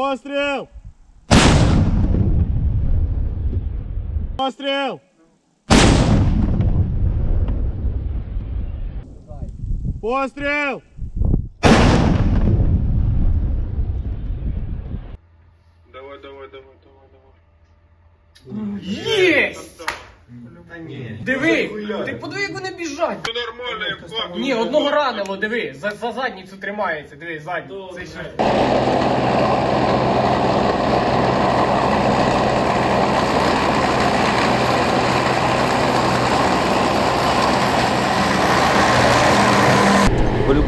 Постріл! Постріл! Постріл! Давай, давай, давай, давай, давай. Єсть! Диви! Ти подиви, як вони біжать! Ну нормально, я вкладу. Ні, одного ранило, диви, за, за задницю тримається, диви, задню. Це ще.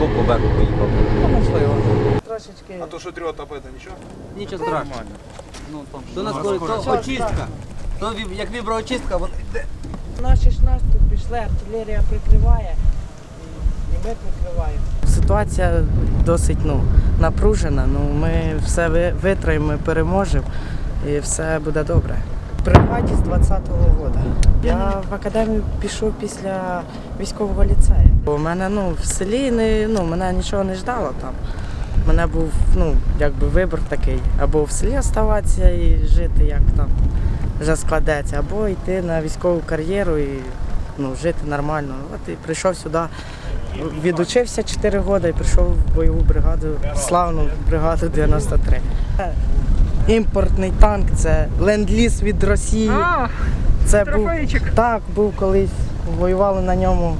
По-любому по берегу. Можливо. Трошечки. А то що трьох топити, нічого? Нічого страшного. До нас коли то очистка. То віб- як віброочистка, вона йде. Наші ж наступ пішли, артилерія прикриває. І і ми прикриваємо. Ситуація досить ну, напружена. Ну, ми все ви- витримаємо, переможемо і все буде добре. В бригаді з 20-го року. Я в академію пішов після військового ліцею. У мене ну, в селі не, ну, мене нічого не ждало там. У мене був ну, якби вибір такий, або в селі оставатися і жити, як там вже складеться, або йти на військову кар'єру і ну, жити нормально. От і прийшов сюди, відучився 4 роки і прийшов в бойову бригаду, славну бригаду 93. Імпортний танк це ленд-ліз від Росії. це був, так, був колись, воювали на ньому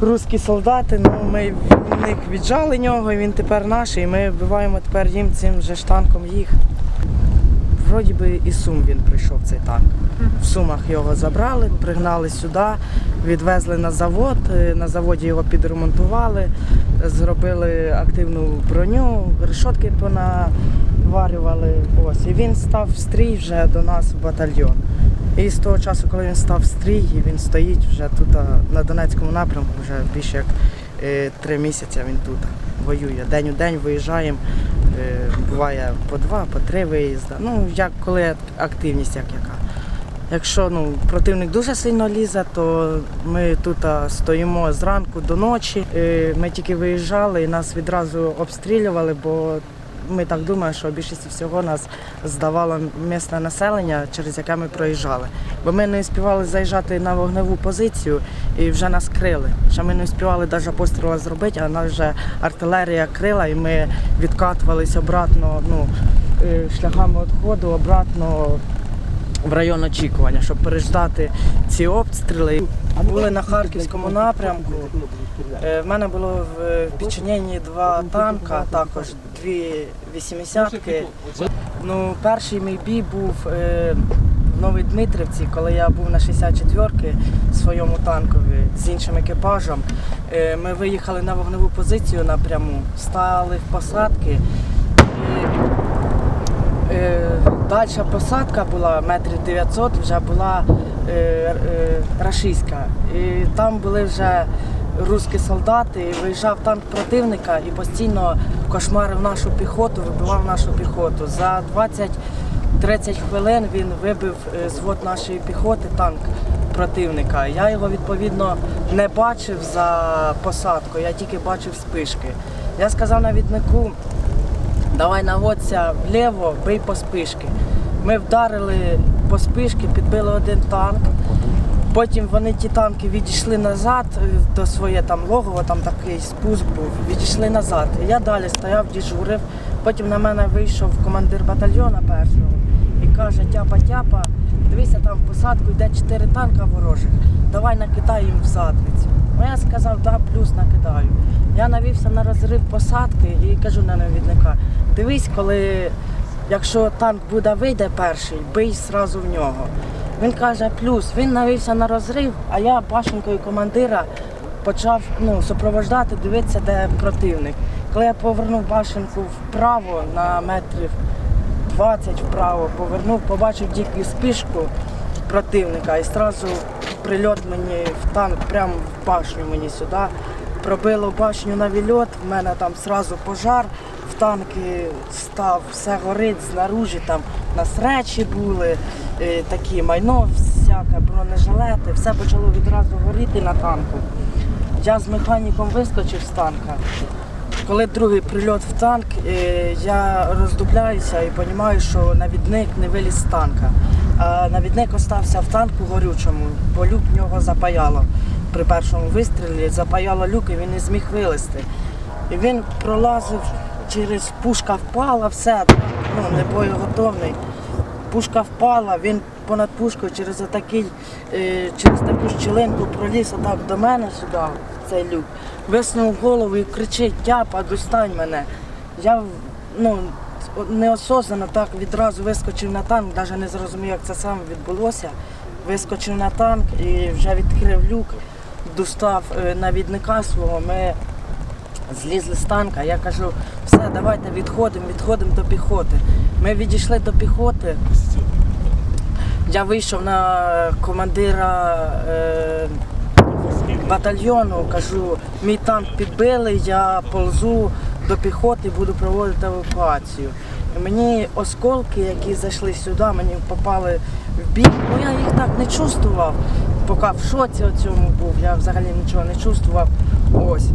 русські солдати, ну ми в них віджали нього, і він тепер наш, і ми вбиваємо тепер їм цим же ж танком їх. Вроді би і Сум він прийшов цей танк. В Сумах його забрали, пригнали сюди, відвезли на завод. е, На заводі його підремонтували, зробили активну броню, решотки понаварювали. Ось. І він став в стрій вже до нас в батальйон. І з того часу, коли він став в стрій, він стоїть вже тут на Донецькому напрямку, вже більше як е, три місяці він тут воює. День у день виїжджаємо. Е, буває по два, по три виїзди. Ну, як коли активність як яка. Якщо ну, противник дуже сильно лізе, то ми тут стоїмо зранку до ночі. Е, Ми тільки виїжджали і нас відразу обстрілювали, бо ми так думаємо, що більшість всього нас здавало місне населення, через яке ми проїжджали. Бо ми не співали заїжджати на вогневу позицію і вже нас крили. Ще ми не співали навіть постріла зробити, а нас вже артилерія крила, і ми відкатувалися обратно ну, е, шляхами відходу, обратно в район очікування, щоб переждати ці обстріли. Були на харківському напрямку. Е, В мене було в підчиненні два танка, також дві вісімдесятки. Ну, перший мій бій був е, в Новій Дмитрівці, коли я був на 64-ки своєму танкові з іншим екіпажем. Е, Ми виїхали на вогневу позицію напряму, стали в посадки. Дальша посадка була метрів 900, вже була е, е, рашистська. І там були вже русські солдати, і виїжджав танк противника і постійно кошмарив нашу піхоту, вибивав нашу піхоту. За 20-30 хвилин він вибив е, звод нашої піхоти, танк противника. Я його відповідно не бачив за посадкою, я тільки бачив спишки. Я сказав навіднику, давай наводься вліво, бий по спишки. Ми вдарили по спишки, підбили один танк. Потім вони ті танки відійшли назад е, до своє там логово, там такий спуск був, відійшли назад. Я далі стояв, дежурив. Потім на мене вийшов командир батальйону першого і каже, тяпа-тяпа, дивися, там в посадку йде чотири танка ворожих, давай накидай їм в задницю. Ну я сказав, да, плюс накидаю. Я навівся на розрив посадки і кажу на навідника, дивись, коли якщо танк буде вийде перший, бий зразу в нього. Він каже, плюс, він навівся на розрив, а я башенкою командира почав ну, супроводжати, дивитися, де противник. Коли я повернув башенку вправо на метрів 20 вправо, повернув, побачив тільки спішку противника і одразу прильот мені в танк, прямо в башню мені сюди. Пробило башню на вільот, в мене там одразу пожар, в танки став, все горить знаружі, там нас речі були, е, такі майно, всяке, бронежилети, все почало відразу горіти на танку. Я з механіком вискочив з танка. коли другий прильот в танк, е, я роздупляюся і розумію, що навідник не виліз з танка. А навідник остався в танку горючому, бо люк в нього запаяло. При першому вистрілі запаяло люк і він не зміг вилізти. І він пролазив через пушка впала, все, ну, не боєготовний. Пушка впала, він понад пушкою через отакий, е, через таку щілинку проліз отак до мене сюди, цей люк, виснув голову і кричить, тяпа, достань мене. Я ну, неосознано так відразу вискочив на танк, навіть не зрозумів, як це саме відбулося. Вискочив на танк і вже відкрив люк, достав е, навідника свого. Ми злізли з танка. Я кажу, все, давайте відходимо, відходимо до піхоти. Ми відійшли до піхоти. Я вийшов на командира е, батальйону, кажу, мій танк підбили, я ползу до піхоти, буду проводити евакуацію. Мені осколки, які зайшли сюди, мені попали в бік. Ну я їх так не чувствував, поки в шоці цьому був, я взагалі нічого не чувствував. Ось.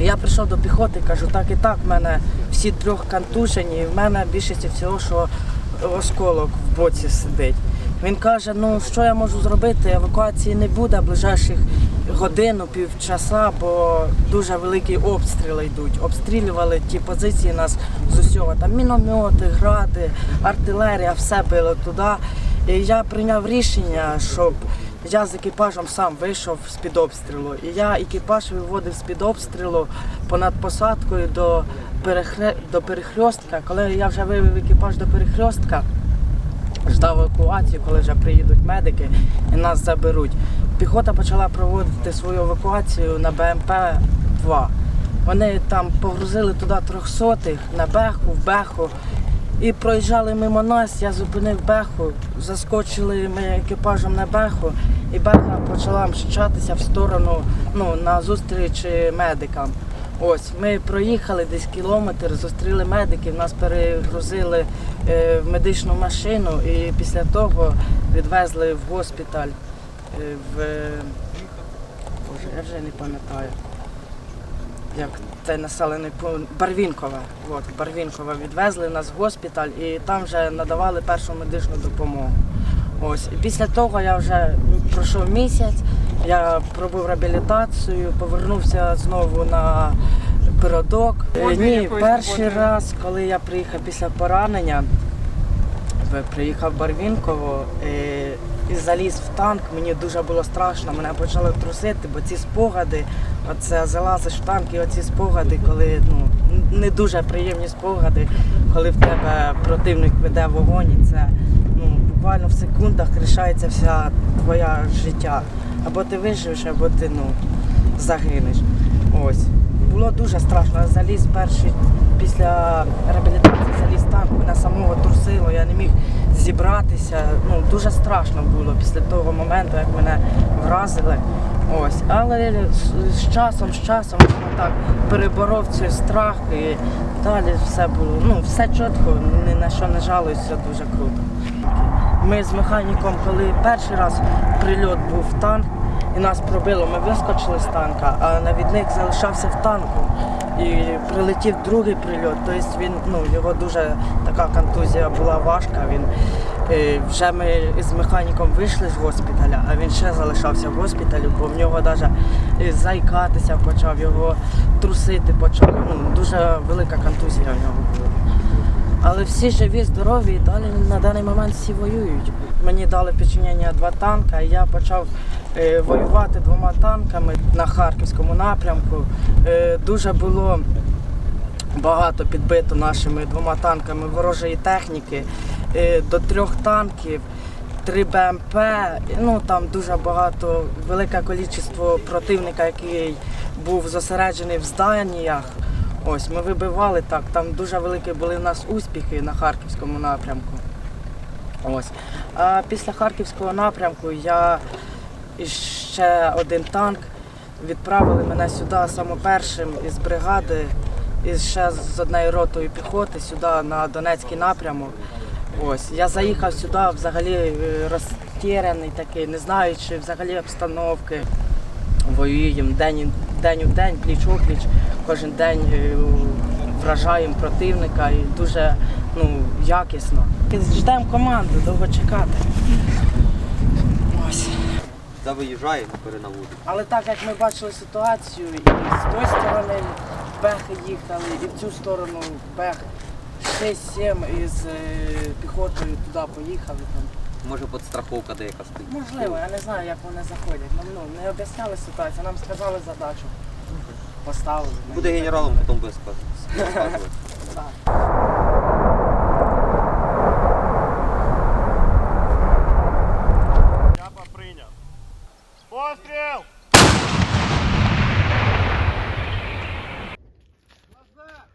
Я прийшов до піхоти, кажу, так і так, в мене всі трьох контужені, і в мене більшість всього, що осколок в боці сидить. Він каже, ну що я можу зробити, евакуації не буде ближайших годину, півчаса, бо дуже великі обстріли йдуть. Обстрілювали ті позиції нас з усього. Там міномети, гради, артилерія, все було туди. І я прийняв рішення, щоб я з екіпажем сам вийшов з-під обстрілу. І я екіпаж виводив з-під обстрілу понад посадкою до, перехре... до перехрестка. Коли я вже вивів екіпаж до перехрестка, ждав евакуацію, коли вже приїдуть медики і нас заберуть. Піхота почала проводити свою евакуацію на БМП-2. Вони там погрузили туди трьохсотих на беху, в беху. І проїжджали мимо нас, я зупинив беху, заскочили ми екіпажем на беху, і беха почала мчатися в сторону ну, на зустріч медикам. Ось ми проїхали десь кілометр, зустріли медиків, нас перегрузили е, в медичну машину і після того відвезли в госпіталь в Боже, я вже не пам'ятаю. Як цей населений пункт Барвінкове. От, Барвінкове відвезли нас в госпіталь і там вже надавали першу медичну допомогу. Ось. І після того я вже пройшов місяць, я пробив реабілітацію, повернувся знову на передок. Е, Ні, перший раз, коли я приїхав після поранення, приїхав в Барвінково е, і заліз в танк, мені дуже було страшно, мене почало трусити, бо ці спогади, оце залазиш в танк і оці спогади, коли ну, не дуже приємні спогади, коли в тебе противник веде вогонь, і це ну, буквально в секундах рішається вся твоя життя. Або ти виживеш, або ти ну, загинеш. Ось. Було дуже страшно. Я заліз перший після реабілітації заліз танк, мене самого трусило, я не міг зібратися. Ну, дуже страшно було після того моменту, як мене вразили. Ось. Але з часом, з часом так переборов цей страх і далі все було. Ну, все чітко, ні на що не жалуюся, дуже круто. Ми з механіком, коли перший раз прильот був в танк і нас пробило, ми вискочили з танка, а навідник залишався в танку. І прилетів другий прильот. Тобто він, ну, його дуже така контузія була важка. Він, е, вже ми з механіком вийшли з госпіталя, а він ще залишався в госпіталі, бо в нього навіть заїкатися почав, його трусити почав. Ну, дуже велика контузія в нього була. Але всі живі, здорові і далі на даний момент всі воюють. Мені дали підчинення два танка, і я почав е, воювати двома танками на харківському напрямку. Е, дуже було багато підбито нашими двома танками ворожої техніки, е, до трьох танків. Три БМП, ну там дуже багато, велике кількість противника, який був зосереджений в зданнях. Ось ми вибивали так. Там дуже великі були в нас успіхи на харківському напрямку. Ось. А після харківського напрямку я і ще один танк відправили мене сюди саме першим із бригади, і ще з однією ротою піхоти сюди на Донецький напрямок. Ось я заїхав сюди взагалі е, розтєрений такий, не знаючи взагалі обстановки. Воюємо день, день у день, пліч опліч. Кожен день е, вражаємо противника і дуже ну, якісно. Ждемо команду, довго чекати. Ось. Да виїжджає на перенаводу. Але так як ми бачили ситуацію, і з тої сторони бехи їхали, і в цю сторону бех 6-7 із е, піхотою туди поїхали. Там. Може підстраховка деяка стоїть. Можливо, я не знаю, як вони заходять. Ну, не об'ясняли ситуацію, нам сказали задачу. Поставили. Буде генералом, потім буде сказ- розказувати. Прийняв. Постріл! Назад!